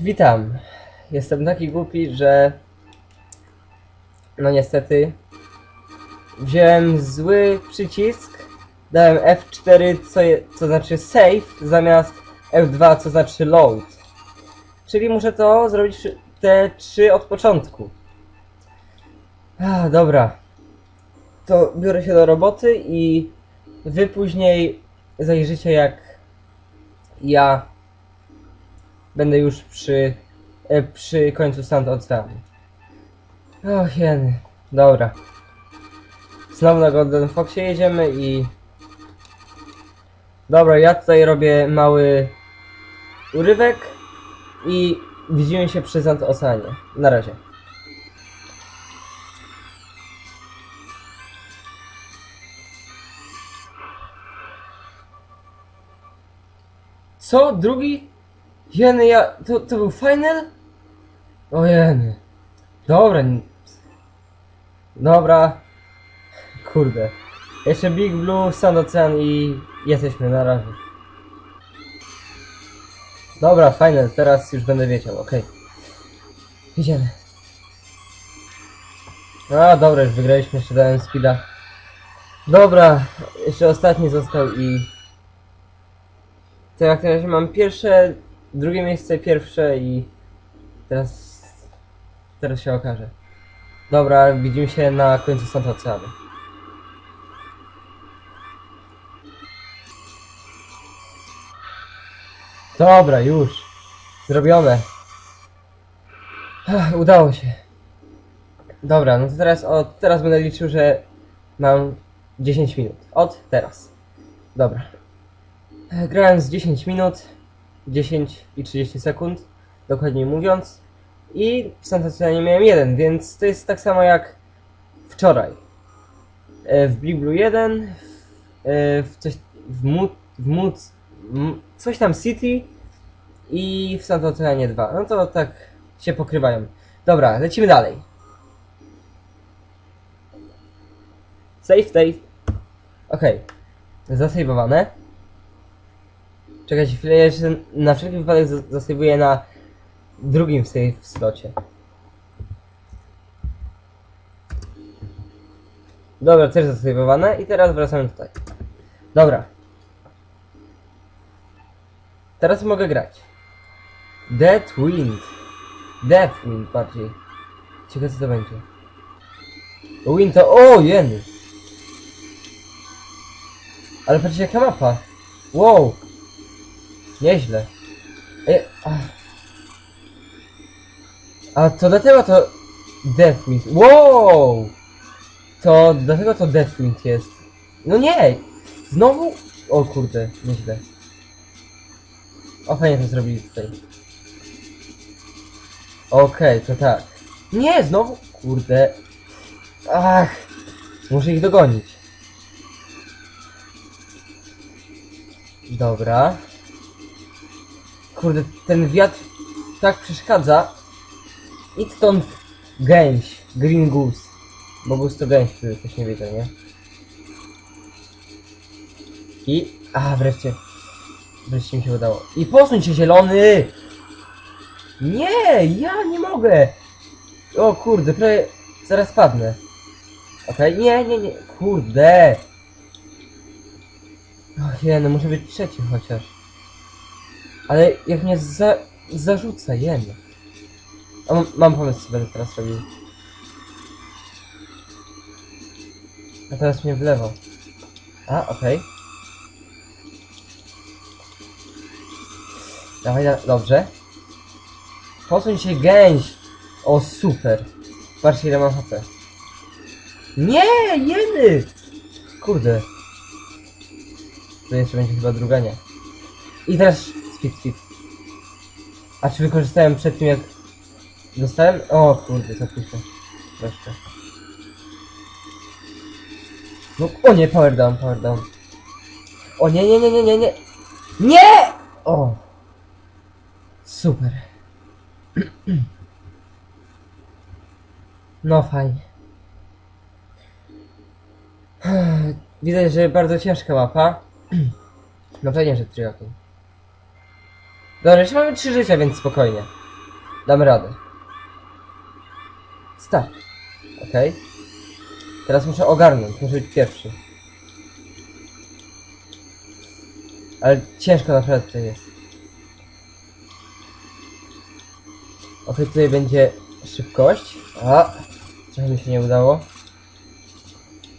Witam. Jestem taki głupi, że no niestety wziąłem zły przycisk, dałem F4, co, je, co znaczy save, zamiast F2, co znaczy load. Czyli muszę to zrobić te trzy od początku. A, dobra. To biorę się do roboty i wy później zajrzycie jak ja będę już przy, e, przy końcu Stand Oceanu. Och, jeny. Dobra. Znowu na Golden Foxie jedziemy i... Dobra, ja tutaj robię mały urywek i widzimy się przy Stand Oceanie. Na razie. Co? Drugi? Jeny, ja... To, to był final? O jeny. Dobra. Dobra. Kurde. Jeszcze Big Blue, Sand Ocean i jesteśmy na razie. Dobra, final. Teraz już będę wiedział, okej. Idziemy. A, dobra, już wygraliśmy, jeszcze dałem speeda. Dobra, jeszcze ostatni został i... To jak na razie mam pierwsze, drugie miejsce, pierwsze i teraz teraz się okaże. Dobra, widzimy się na końcu Santa Oceanu. Dobra, już. Zrobione. Udało się. Dobra, no to teraz od teraz będę liczył, że mam 10 minut. Od teraz. Dobra. Grałem z 10 minut, 10 i 30 sekund, dokładniej mówiąc. I w Santacjanie miałem jeden, więc to jest tak samo jak wczoraj. E, W Big Blue 1, e, w coś w Mood, w Mood, coś tam City i w Santacjanie 2. No to tak się pokrywają. Dobra, lecimy dalej. Save, save. Okej. Zasejwowane. Czekajcie chwilę, ja jeszcze na wszelki wypadek za- zasejwuję na drugim save slocie. Dobra, też zasejwowane i teraz wracamy tutaj. Dobra. Teraz mogę grać. Death Wind. Death Wind bardziej. Ciekawe co to będzie. Wind to... O, jeny! Ale patrzcie jaka mapa. Wow. Nieźle. Ach. A to dlatego to Deathwind. Wow! To dlatego to Deathwind jest. No nie! Znowu? O kurde, nieźle. O fajnie to zrobili tutaj. Okej, to tak. Nie, znowu? Kurde. Ach! Muszę ich dogonić. Dobra. Kurde, ten wiatr tak przeszkadza. Idź stąd gęś, green goose. Bo goose to gęś, który ktoś nie wiedział, nie? I... A, wreszcie. Wreszcie mi się udało. I posuń się, zielony! Nie, ja nie mogę! O kurde, prawie zaraz padnę. Okej, nie, nie, nie, kurde! Och, jeny, muszę być trzeci chociaż. Ale jak mnie za... zarzuca, jeny. O, mam- mam pomysł, co będę teraz robił. A teraz mnie w lewo. A, okej. Dawaj, da dobrze. Posuń się gęś! O, super. Patrzcie ile mam HP. Nie, jeny! Kurde. To jeszcze będzie chyba druga, nie. I teraz speed. A czy wykorzystałem przed tym jak Dostałem? O kurde, za późno. Troszkę. No, o nie, power down, power down. O nie, nie, nie, nie, nie, nie. Nie! O! Super. No fajnie. Widać, że bardzo ciężka mapa. No pewnie, że triatlon. Dobra, jeszcze mamy trzy życia, więc spokojnie. Damy radę. Start. Okej. Teraz muszę ogarnąć, muszę być pierwszy. Ale ciężko naprawdę to jest. Okej, tutaj będzie szybkość. A, trochę mi się nie udało.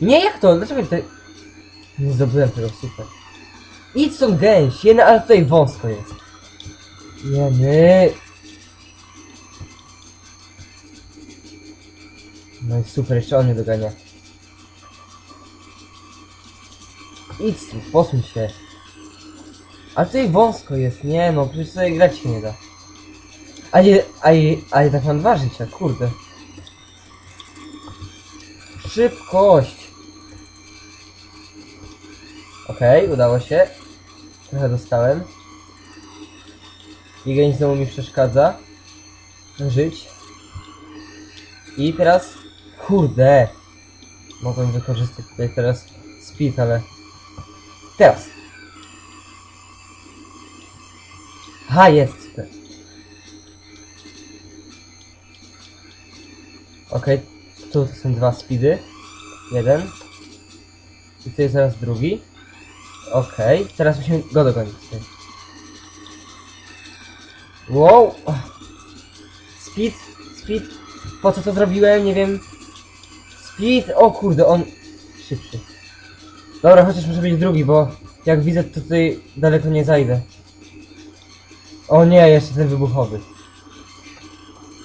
Nie, jak to? Dlaczego tutaj... Nie zdobyłem tego, super. Idź stąd gęś, jedna, ale tutaj wąsko jest. Jemy. No i super, jeszcze on mnie dogania. Idź stąd, posuń się. A tutaj wąsko jest, nie no, przecież sobie grać się nie da. A je, a je, a jednak mam dwa życia, kurde. Szybkość! Okej, udało się. Trochę dostałem. Gigań znowu mi przeszkadza. Żyć. I teraz... Kurde! Mogłem wykorzystać tutaj teraz speed, ale... Teraz! Ha, jest! Okej, tu to są dwa speedy. Jeden. I tu jest zaraz drugi. Okej, teraz musimy go dogonić. Wow! Speed, speed. Po co to zrobiłem? Nie wiem. Speed, o kurde, on szybszy. Dobra, chociaż może być drugi, bo jak widzę, to tutaj daleko nie zajdę. O nie, jeszcze ten wybuchowy.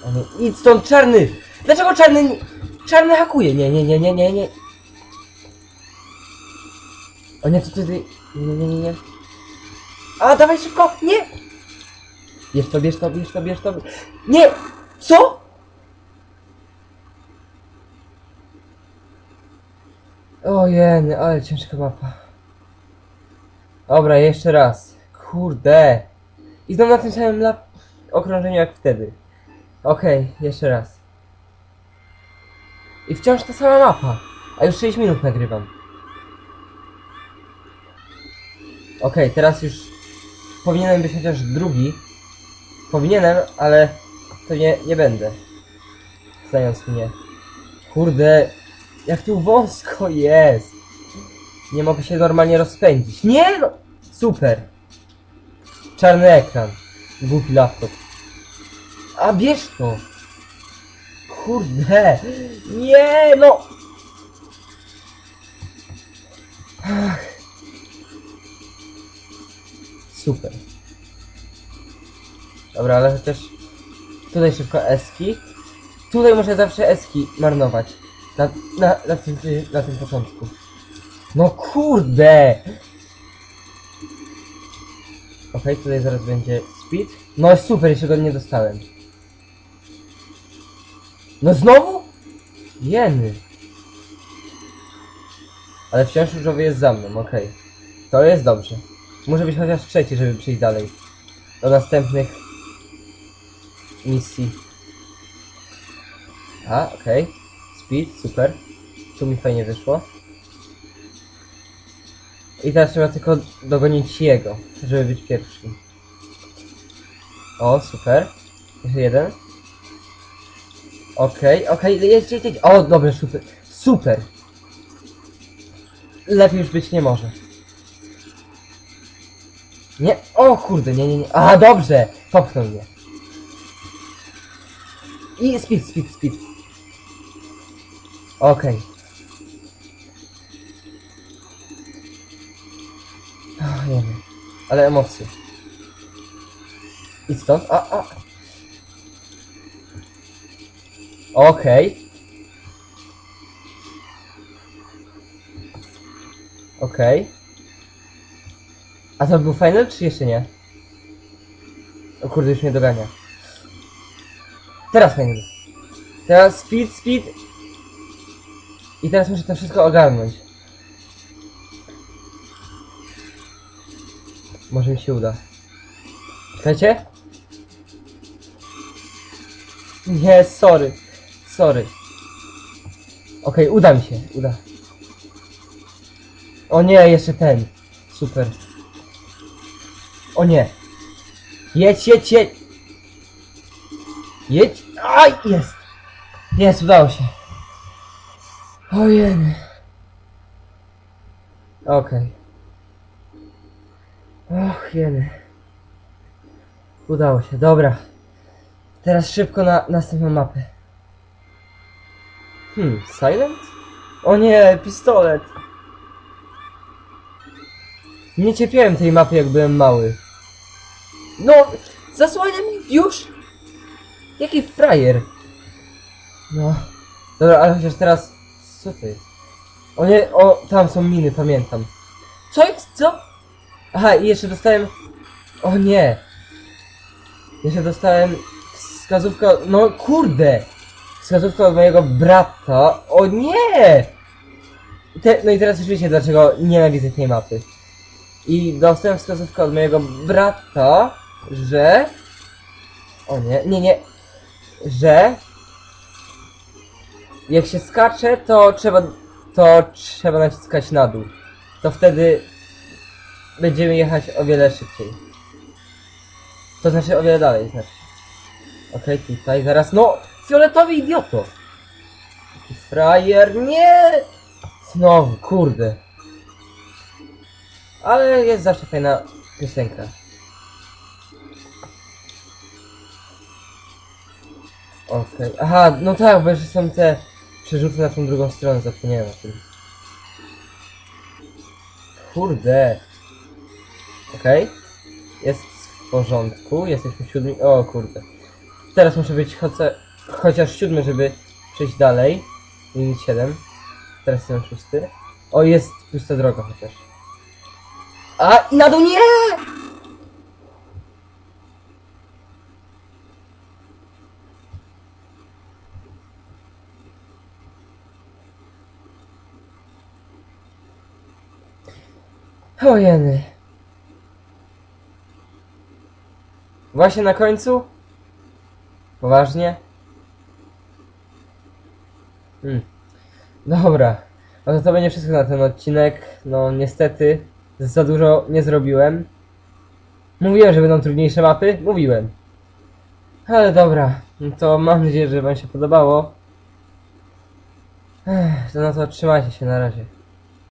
O nie, idź stąd, czarny! Dlaczego czarny... Czarny hakuje? Nie, nie, nie, nie, nie, nie. O nie, to tutaj... Nie, nie, nie, nie. A, dawaj szybko! Nie! Bierz to, bierz to, bierz to, bierz to. Nie! Co? Ojej, ale ciężka mapa. Dobra, jeszcze raz. Kurde. I znowu na tym samym lap... okrążeniu jak wtedy. Okej, jeszcze raz. I wciąż ta sama mapa. A już 6 minut nagrywam. Okej, teraz już powinienem być chociaż drugi. Powinienem, ale pewnie nie będę. Znając mnie. Kurde, jak tu wąsko jest. Nie mogę się normalnie rozpędzić. Nie no! Super. Czarny ekran. Głupi laptop. A bierz to. Kurde. Nie no. Ach. Super. Dobra, ale chociaż tutaj szybko eski. Tutaj muszę zawsze eski marnować. Na, na, na, tym, na tym początku. No kurde! Okej, tutaj zaraz będzie speed. No super, jeszcze go nie dostałem. No znowu? Jeny. Ale wciąż różowy jest za mną, okej. To jest dobrze. Muszę być chociaż trzeci, żeby przejść dalej. Do następnych misji. A, okej. Speed, super. Tu mi fajnie wyszło. I teraz trzeba tylko dogonić jego, żeby być pierwszy. O, super. Jeszcze jeden. Okej, okej, jedź, jedź, jedź. O, dobrze, super. Super. Lepiej już być nie może. Nie, o kurde, nie, nie, nie. A, dobrze. Popchnął mnie. I speed, speed, speed. Okej. Okay. Nie wiem. Ale emocje. I stąd? A, a. Okej. Okej. A to był final, czy jeszcze nie? O kurde, już mnie dogania. Teraz final. Teraz speed, speed. I teraz muszę to wszystko ogarnąć. Może mi się uda. Czekajcie. Nie, sorry. Sorry. Okej, uda mi się, uda. O nie, jeszcze ten. Super. O nie. Jedź, jedź, jedź. Jedź! Aj! Jest! Jest, udało się. Ojej. Okej. Och, jeny. Udało się, dobra. Teraz szybko na następną mapę. Hmm, silent? O nie, pistolet. Nie cierpiałem tej mapy jak byłem mały. No, zasłania mi już! Jaki frajer. No. Dobra, ale chociaż teraz... Co to jest? O nie, o, tam są miny, pamiętam. Co jest, co? Aha, i jeszcze dostałem... O nie. Jeszcze dostałem wskazówkę, no kurde. Wskazówkę od mojego brata. O nie! Te, no i teraz już wiecie dlaczego nienawidzę tej mapy. I dostałem wskazówkę od mojego brata, że... O nie, nie, nie. Że... Jak się skacze, to trzeba... To trzeba naciskać na dół. To wtedy... Będziemy jechać o wiele szybciej. To znaczy o wiele dalej, znaczy. Okej, tutaj zaraz... No! Fioletowy idioto! Taki frajer, nie! Znowu, kurde. Ale jest zawsze fajna piosenka. Okej, aha, no tak, bo jeszcze są te przerzuty na tą drugą stronę, zapomniałem o tym. Kurde. Okej. Jest w porządku, jesteśmy siódmi. O kurde. Teraz muszę być choce, chociaż siódmy, żeby przejść dalej. Limit 7. Teraz jestem szósty. O, jest pusta droga chociaż. A, i na dół nie! O. Właśnie na końcu? Poważnie? Hmm. Dobra. No to to będzie wszystko na ten odcinek. No niestety za dużo nie zrobiłem. Mówiłem, że będą trudniejsze mapy? Mówiłem. Ale dobra. No to mam nadzieję, że wam się podobało. Ech, to no to trzymajcie się na razie.